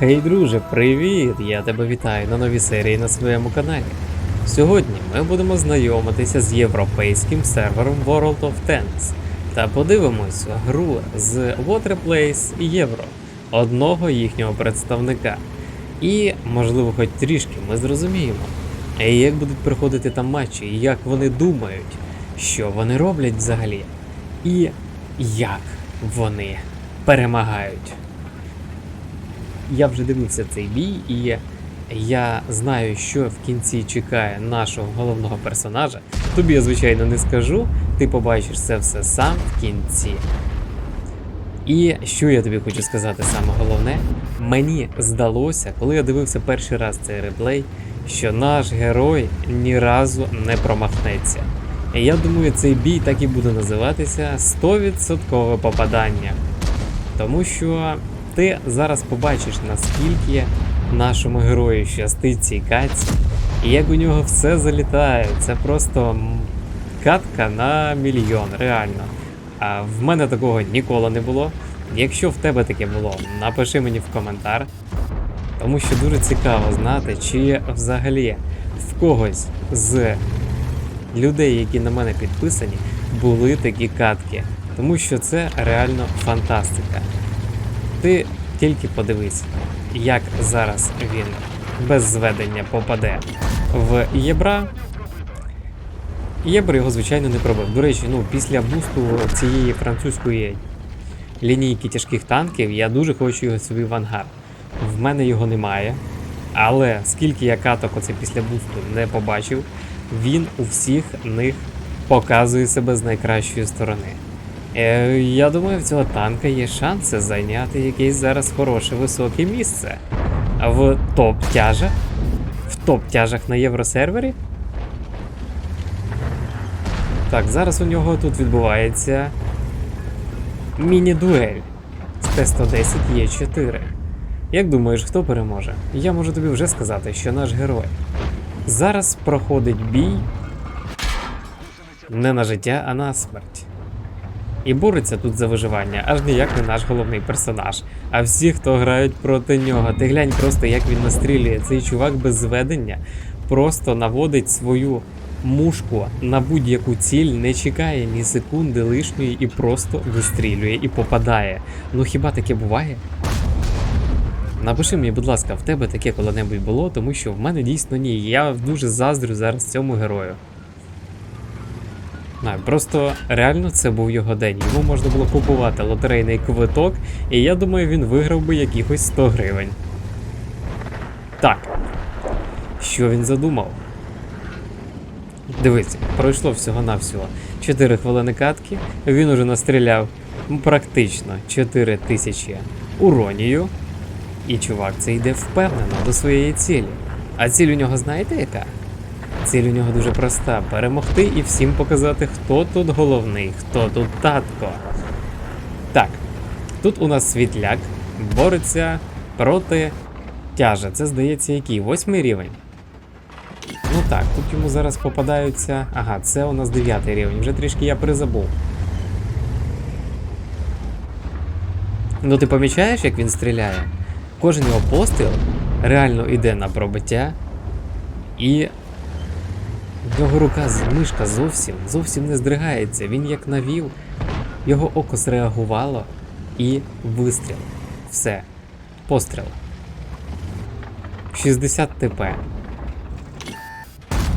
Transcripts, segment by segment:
Гей, друже, привіт! Я тебе вітаю на новій серії на своєму каналі. Сьогодні ми будемо знайомитися з європейським сервером World of Tanks та подивимось гру з Waterplace Євро, одного їхнього представника. І, можливо, хоч трішки ми зрозуміємо, як будуть проходити там матчі, як вони думають, що вони роблять взагалі, і як вони перемагають. Я вже дивився цей бій, і я знаю, що в кінці чекає нашого головного персонажа. Тобі я, звичайно, не скажу. Ти побачиш це все сам в кінці. І що я тобі хочу сказати саме головне, мені здалося, коли я дивився перший раз цей реплей, що наш герой ні разу не промахнеться. Я думаю, цей бій так і буде називатися 100% попадання. Тому що ти зараз побачиш, наскільки нашому герою щастить цій каці, і як у нього все залітає. Це просто катка на мільйон, реально. А в мене такого ніколи не було. Якщо в тебе таке було, напиши мені в коментар. Тому що дуже цікаво знати, чи взагалі в когось з людей, які на мене підписані, були такі катки. Тому що це реально фантастика. Ти тільки подивись, як зараз він без зведення попаде в Єбра. Єбр його, звичайно, не пробив. До речі, ну, після бусту цієї французької лінійки тяжких танків я дуже хочу його собі в ангар. В мене його немає. Але скільки я каток оце після бусту не побачив, він у всіх них показує себе з найкращої сторони. Е, я думаю, в цього танка є шанси зайняти якесь зараз хороше високе місце. В топ-тяжах? В топ-тяжах на євросервері? Так, зараз у нього тут відбувається міні-дуель з Т-110 Є4. Як думаєш, хто переможе? Я можу тобі вже сказати, що наш герой. Зараз проходить бій не на життя, а на смерть. І бореться тут за виживання, аж ніяк не наш головний персонаж. А всі, хто грають проти нього, ти глянь просто, як він настрілює. Цей чувак без зведення просто наводить свою мушку на будь-яку ціль, не чекає ні секунди лишньої і просто вистрілює і попадає. Ну хіба таке буває? Напиши мені, будь ласка, в тебе таке коли-небудь було, тому що в мене дійсно ні. Я дуже заздрю зараз цьому герою. Не, просто реально це був його день. Йому можна було купувати лотерейний квиток, і я думаю, він виграв би якихось 100 гривень. Так. Що він задумав? Дивіться, пройшло всього-навсього 4 хвилини катки, він уже настріляв практично 4 тисячі уронію. І чувак це йде впевнено до своєї цілі. А ціль у нього знаєте яка? Ціль у нього дуже проста: перемогти і всім показати, хто тут головний, хто тут татко. Так, тут у нас світляк бореться проти тяжа. Це здається, який? Восьмий рівень. Ну так, тут йому зараз попадаються. Ага, це у нас дев'ятий рівень. Вже трішки я призабув. Ну ти помічаєш, як він стріляє? Кожен його постріл реально йде на пробиття, і в нього рука з- мишка зовсім зовсім не здригається. Він як навів, його око зреагувало і вистріл. Все. Постріл. 60 ТП.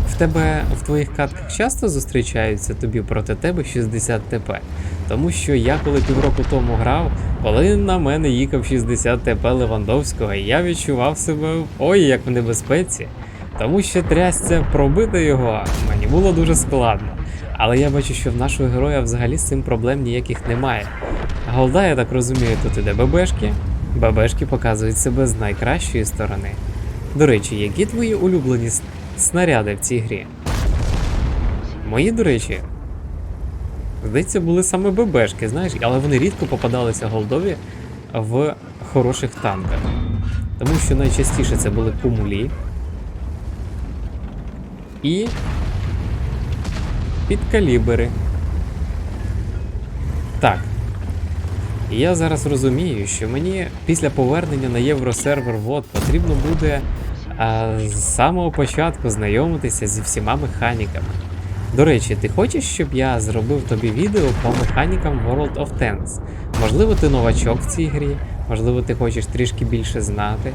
В тебе в твоїх катках часто зустрічаються тобі проти тебе 60 ТП. Тому що я коли півроку тому грав, коли на мене їхав 60 ТП Левандовського, я відчував себе ой як в небезпеці. Тому що трясця пробити його мені було дуже складно. Але я бачу, що в нашого героя взагалі з цим проблем ніяких немає. Голда, я так розумію, тут іде ББшки. ББшки показують себе з найкращої сторони. До речі, які твої улюблені снаряди в цій грі? Мої, до речі, здається, були саме ББшки, знаєш, але вони рідко попадалися голдові в хороших танках. Тому що найчастіше це були кумулі. І підкалібери. Так. І я зараз розумію, що мені після повернення на євросервер VOD потрібно буде а, з самого початку знайомитися зі всіма механіками. До речі, ти хочеш, щоб я зробив тобі відео по механікам World of Tanks? Можливо, ти новачок в цій грі, можливо, ти хочеш трішки більше знати.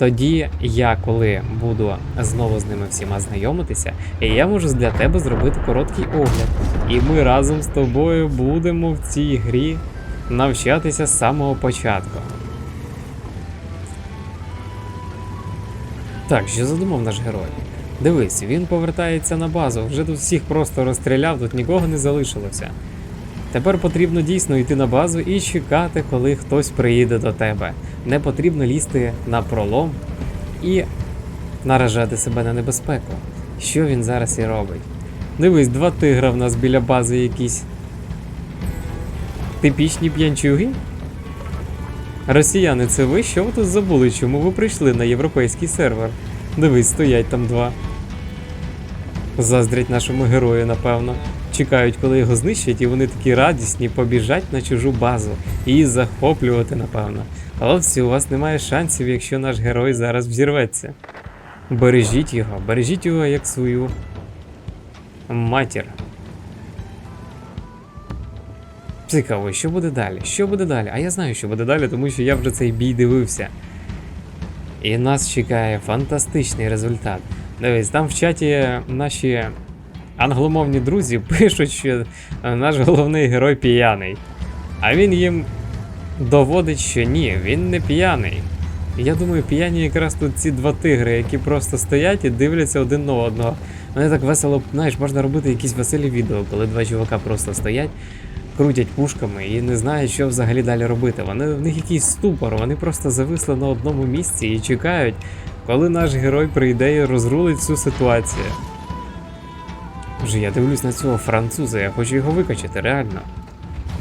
Тоді я, коли буду знову з ними всіма знайомитися, я можу для тебе зробити короткий огляд. І ми разом з тобою будемо в цій грі навчатися з самого початку. Так, що задумав наш герой? Дивись, він повертається на базу, вже тут всіх просто розстріляв, тут нікого не залишилося. Тепер потрібно дійсно йти на базу і чекати, коли хтось приїде до тебе. Не потрібно лізти на пролом і наражати себе на небезпеку. Що він зараз і робить? Дивись, два тигра в нас біля бази якісь. Типічні п'янчуги? Росіяни, це ви? Що ви тут забули? Чому ви прийшли на європейський сервер? Дивись, стоять там два. Заздрять нашому герою, напевно. Чекають, коли його знищать, і вони такі радісні побіжать на чужу базу і захоплювати, напевно. Хлопці, у вас немає шансів, якщо наш герой зараз взірветься. Бережіть його, бережіть його як свою матір. Цікаво, що буде далі? Що буде далі? А я знаю, що буде далі, тому що я вже цей бій дивився. І нас чекає фантастичний результат. Дивись, там в чаті наші англомовні друзі пишуть, що наш головний герой п'яний. А він їм доводить, що ні, він не п'яний. Я думаю, п'яні якраз тут ці два тигри, які просто стоять і дивляться один на одного. Вони так весело, знаєш, можна робити якісь веселі відео, коли два чувака просто стоять, крутять пушками і не знають, що взагалі далі робити. Вони в них якийсь ступор, вони просто зависли на одному місці і чекають, коли наш герой прийде і розрулить всю ситуацію. Вже я дивлюсь на цього француза, я хочу його викачати, реально.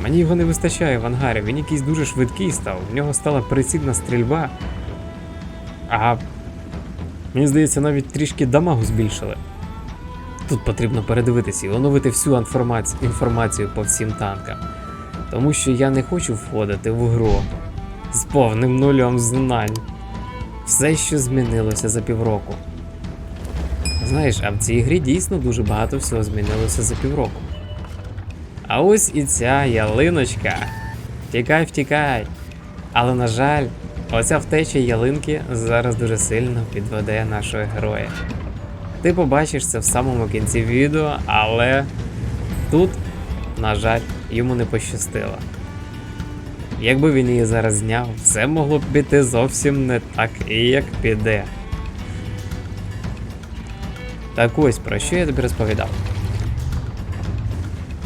Мені його не вистачає в ангарі, він якийсь дуже швидкий став, в нього стала прицільна стрільба. А мені здається, навіть трішки дамагу збільшили. Тут потрібно передивитися і оновити всю інформацію, інформацію по всім танкам. Тому що я не хочу входити в гру з повним нульом знань. Все, що змінилося за півроку. Знаєш, а в цій грі дійсно дуже багато всього змінилося за півроку. А ось і ця ялиночка. Втікай, втікай. Але, на жаль, оця втеча ялинки зараз дуже сильно підведе нашого героя. Ти побачиш це в самому кінці відео, але тут, на жаль, йому не пощастило. Якби він її зараз зняв, все могло б піти зовсім не так, як піде. Так ось про що я тобі розповідав.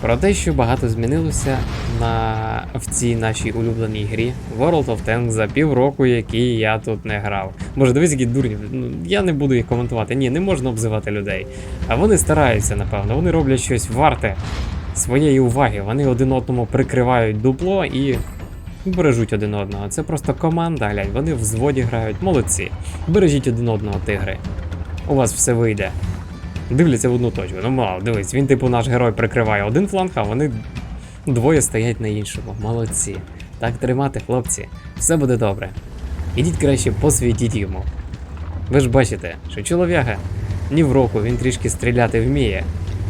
Про те, що багато змінилося на... в цій нашій улюбленій грі World of Tanks за півроку, який я тут не грав. Може, дивись, які дурні. Ну, я не буду їх коментувати. Ні, не можна обзивати людей. А вони стараються, напевно, вони роблять щось варте своєї уваги. Вони один одному прикривають дупло і бережуть один одного. Це просто команда, глянь, вони в взводі грають. Молодці. Бережіть один одного, тигри. У вас все вийде. Дивляться в одну точку. Ну мало, дивись, він, типу, наш герой прикриває один фланг, а вони двоє стоять на іншому. Молодці. Так тримати, хлопці. Все буде добре. Ідіть краще посвітіть йому. Ви ж бачите, що чолов'яга ні в року він трішки стріляти вміє.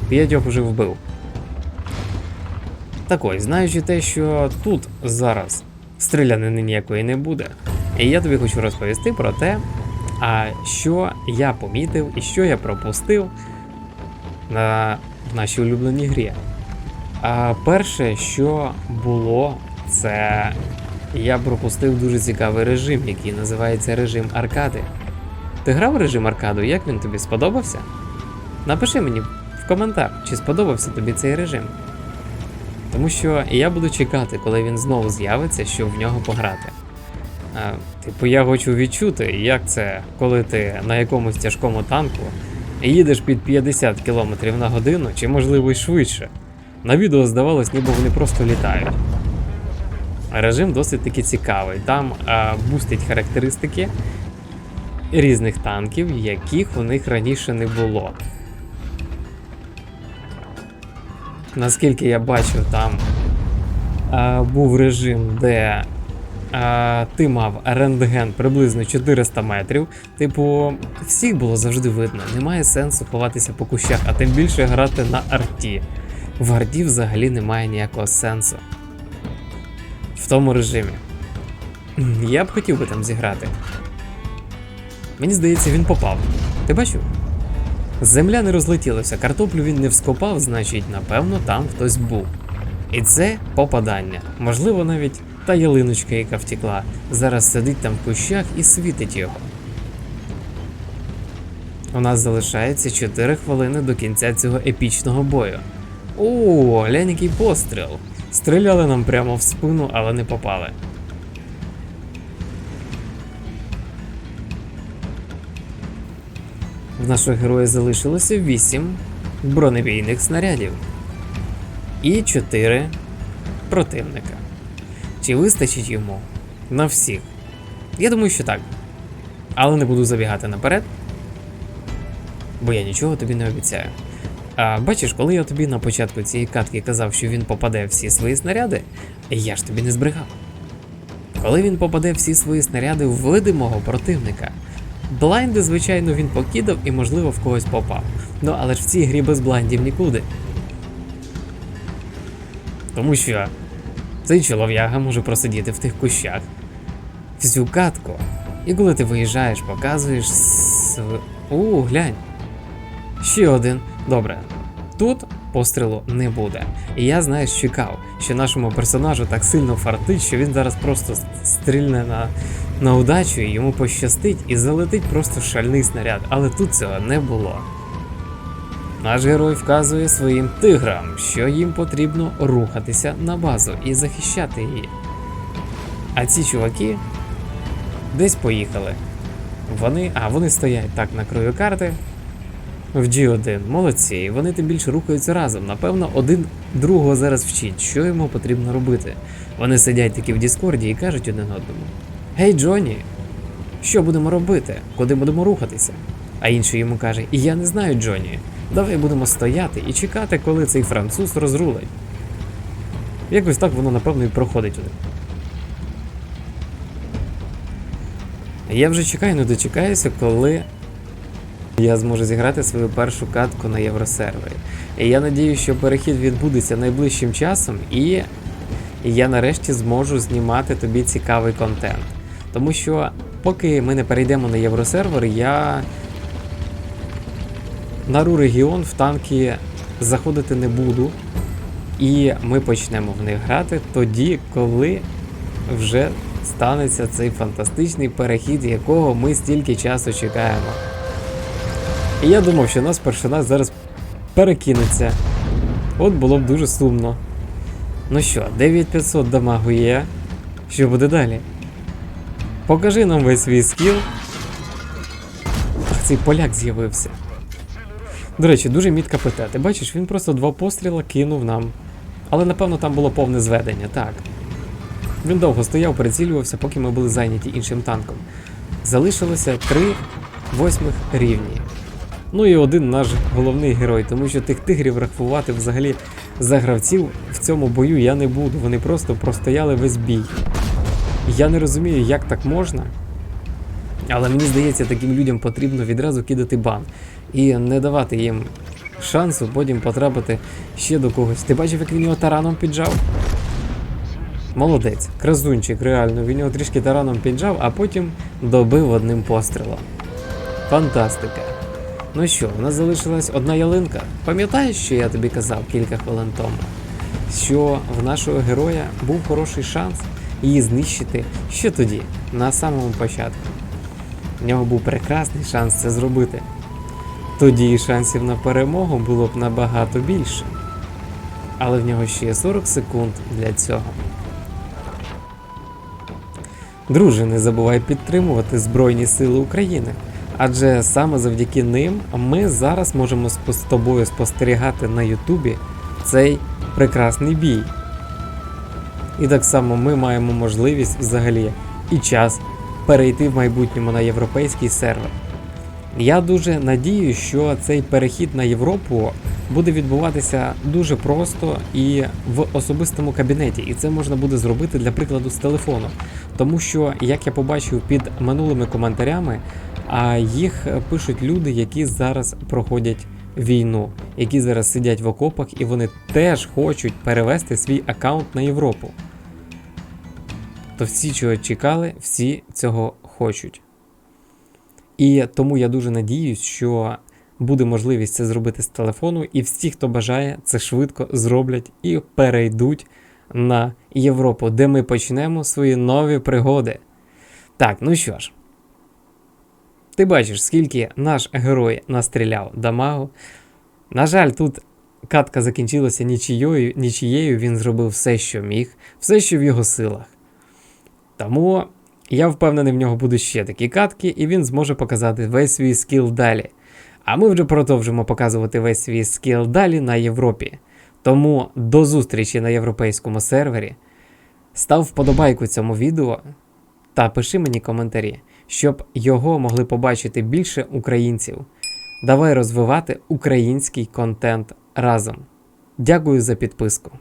П'ятьох уже вбив. Так ось, знаючи те, що тут зараз стрілянини ніякої не буде, і я тобі хочу розповісти про те, а що я помітив і що я пропустив на нашій улюбленій грі. А перше, що було, це я пропустив дуже цікавий режим, який називається режим аркади. Ти грав режим аркаду? Як він тобі сподобався? Напиши мені в коментар, чи сподобався тобі цей режим. Тому що я буду чекати, коли він знову з'явиться, щоб в нього пограти. Типу, я хочу відчути, як це, коли ти на якомусь тяжкому танку їдеш під 50 км на годину, чи можливо й швидше. На відео здавалось, ніби вони просто літають. Режим досить таки цікавий. Там а, бустить характеристики різних танків, яких у них раніше не було. Наскільки я бачив, там а, був режим, де а, ти мав рентген приблизно 400 метрів. Типу, всіх було завжди видно. Немає сенсу ховатися по кущах, а тим більше грати на арті. В арті взагалі немає ніякого сенсу. В тому режимі. Я б хотів би там зіграти. Мені здається, він попав. Ти бачив? Земля не розлетілася, картоплю він не вскопав, значить, напевно, там хтось був. І це попадання. Можливо, навіть та ялиночка, яка втекла, зараз сидить там в кущах і світить його. У нас залишається 4 хвилини до кінця цього епічного бою. О, глянь, який постріл. Стріляли нам прямо в спину, але не попали. В нашого героя залишилося 8 бронебійних снарядів і 4 противника. Чи вистачить йому на всіх? Я думаю, що так. Але не буду забігати наперед, бо я нічого тобі не обіцяю. А бачиш, коли я тобі на початку цієї катки казав, що він попаде всі свої снаряди, я ж тобі не збрехав. Коли він попаде всі свої снаряди в видимого противника, блайнди, звичайно, він покидав і, можливо, в когось попав. Ну але ж в цій грі без блайндів нікуди. Тому що цей чолов'яга може просидіти в тих кущах всю катку. І коли ти виїжджаєш, показуєш. св- У, глянь. Ще один. Добре. Тут пострілу не буде. І я, знаєш, чекав, що нашому персонажу так сильно фартить, що він зараз просто стрільне на, на удачу, і йому пощастить і залетить просто шальний снаряд. Але тут цього не було. Наш герой вказує своїм тиграм, що їм потрібно рухатися на базу і захищати її. А ці чуваки десь поїхали. Вони. А, вони стоять так на краю карти. В G1, молодці, і вони тим більше рухаються разом. Напевно, один другого зараз вчить, що йому потрібно робити. Вони сидять такі в Діскорді і кажуть один одному: Гей, Джоні, що будемо робити? Куди будемо рухатися? А інший йому каже: І я не знаю, Джоні. Давай будемо стояти і чекати, коли цей француз розрулить. Якось так воно, напевно, і проходить. Я вже чекаю, не дочекаюся, коли я зможу зіграти свою першу катку на євросервері. І я надію, що перехід відбудеться найближчим часом, і я нарешті зможу знімати тобі цікавий контент. Тому що, поки ми не перейдемо на євросервер, я на ру регіон в танки заходити не буду. І ми почнемо в них грати тоді, коли вже станеться цей фантастичний перехід, якого ми стільки часу чекаємо. І я думав, що наш персонаж зараз перекинеться. От було б дуже сумно. Ну що, 9500 дамагу є. Що буде далі? Покажи нам весь свій скіл. Ах, цей поляк з'явився. До речі, дуже мітка ПТ. Ти бачиш, він просто два постріла кинув нам. Але напевно там було повне зведення, так. Він довго стояв, прицілювався, поки ми були зайняті іншим танком. Залишилося три восьмих рівні. Ну і один наш головний герой, тому що тих тигрів рахувати взагалі за гравців в цьому бою я не буду. Вони просто простояли весь бій. Я не розумію, як так можна. Але мені здається, таким людям потрібно відразу кидати бан і не давати їм шансу потім потрапити ще до когось. Ти бачив, як він його тараном піджав? Молодець, красунчик, реально. Він його трішки тараном піджав, а потім добив одним пострілом. Фантастика. Ну що, в нас залишилась одна ялинка. Пам'ятаєш, що я тобі казав кілька хвилин тому? Що в нашого героя був хороший шанс її знищити ще тоді, на самому початку. В нього був прекрасний шанс це зробити. Тоді шансів на перемогу було б набагато більше. Але в нього ще є 40 секунд для цього. Друже, не забувай підтримувати Збройні Сили України. Адже саме завдяки ним ми зараз можемо з тобою спостерігати на Ютубі цей прекрасний бій. І так само ми маємо можливість взагалі і час перейти в майбутньому на європейський сервер. Я дуже надію, що цей перехід на Європу буде відбуватися дуже просто і в особистому кабінеті, і це можна буде зробити для прикладу з телефону. Тому що, як я побачив під минулими коментарями, їх пишуть люди, які зараз проходять війну, які зараз сидять в окопах, і вони теж хочуть перевести свій аккаунт на Європу. То всі, чого чекали, всі цього хочуть. І тому я дуже надіюсь, що буде можливість це зробити з телефону, і всі, хто бажає, це швидко зроблять і перейдуть на Європу, де ми почнемо свої нові пригоди. Так, ну що ж, ти бачиш, скільки наш герой настріляв дамагу. На жаль, тут катка закінчилася нічією, нічією, він зробив все, що міг, все, що в його силах. Тому я впевнений, в нього будуть ще такі катки, і він зможе показати весь свій скіл далі. А ми вже продовжимо показувати весь свій скіл далі на Європі. Тому до зустрічі на європейському сервері. Став вподобайку цьому відео та пиши мені коментарі, щоб його могли побачити більше українців. Давай розвивати український контент разом. Дякую за підписку.